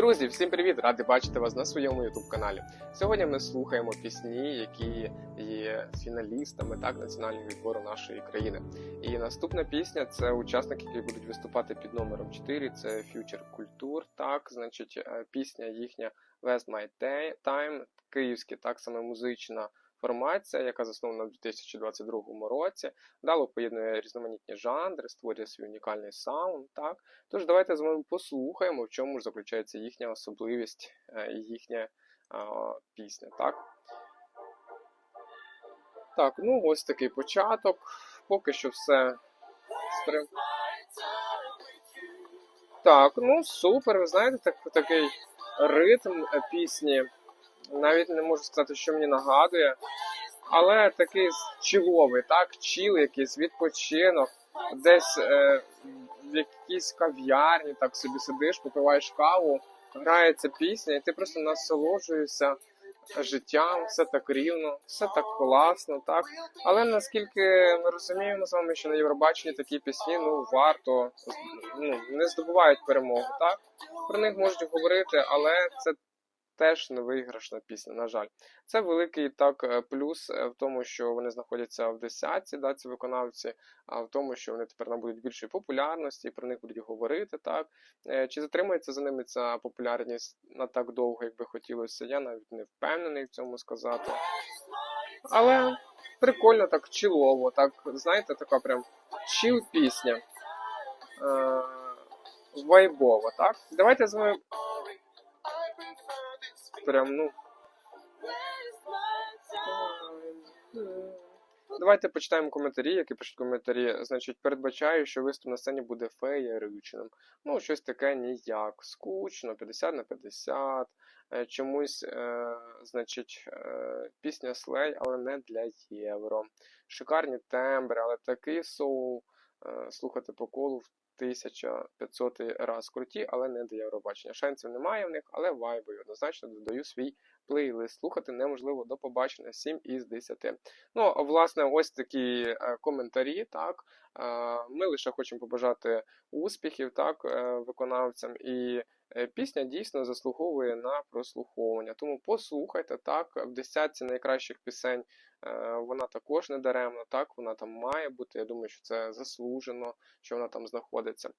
Друзі, всім привіт! Ради бачити вас на своєму youtube каналі. Сьогодні ми слухаємо пісні, які є фіналістами так національного відбору нашої країни. І наступна пісня це учасники, які будуть виступати під номером 4, Це Future Culture. Так, значить, е, пісня їхня West My Time, київська, так саме музична формація, яка заснована в 2022 році. Дало поєднує різноманітні жанри, створює свій унікальний саунд. Так, Тож давайте з вами послухаємо, в чому ж заключається їхня особливість е, і їхня а, пісня. Так? так, ну ось такий початок. Поки що все стрим. Так, ну супер, ви знаєте, так, такий ритм пісні. Навіть не можу сказати, що мені нагадує. Але такий чіловий, так, чіл, якийсь відпочинок, десь е, в якійсь кав'ярні, так собі сидиш, попиваєш каву, грається пісня, і ти просто насолоджуєшся життям, все так рівно, все так класно, так. Але наскільки ми розуміємо з вами, що на Євробаченні такі пісні ну варто ну, не здобувають перемогу, так? Про них можуть говорити, але це теж не виграшна пісня, на жаль. Це великий так е, плюс е, в тому, що вони знаходяться в десятці, да, ці виконавці, а в тому, що вони тепер набудуть більшої популярності, про них будуть говорити. так. Е, Чи затримається за ними ця популярність на так довго, як би хотілося, я навіть не впевнений в цьому сказати. Але прикольно, так чилово, так, знаєте, така прям чил пісня. Вайбова, так? Давайте з вами прям, ну. Давайте почитаємо коментарі, які пишуть коментарі. Значить, передбачаю, що виступ на сцені буде феєричним. Ну, щось таке ніяк. Скучно, 50 на 50. Е, Чомусь, е, значить, е, пісня слей, але не для євро. Шикарні тембри, але такий соул. Е, слухати по колу в 1500 раз круті, але не до Євробачення. Шансів немає в них, але вайбою. Однозначно додаю свій плейлист. Слухати неможливо до побачення 7 із 10. Ну, власне, ось такі е, коментарі. Так, Е, ми лише хочемо побажати успіхів так, виконавцям. І пісня дійсно заслуговує на прослуховування. Тому послухайте так, в десятці найкращих пісень. е, Вона також не даремна, так вона там має бути. Я думаю, що це заслужено, що вона там знаходиться.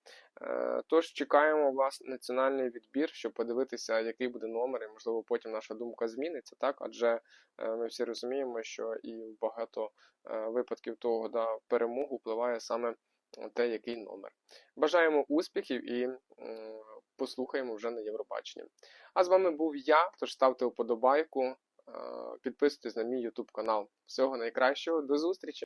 Е, Тож чекаємо власне національний відбір, щоб подивитися, який буде номер, і можливо потім наша думка зміниться, так адже е, ми всі розуміємо, що і в багато е, випадків того да, перемогу впливає саме те, який номер. Бажаємо успіхів і послухаємо вже на Євробаченні. А з вами був я, тож ставте вподобайку, е, підписуйтесь на мій YouTube канал. Всього найкращого, до зустрічі!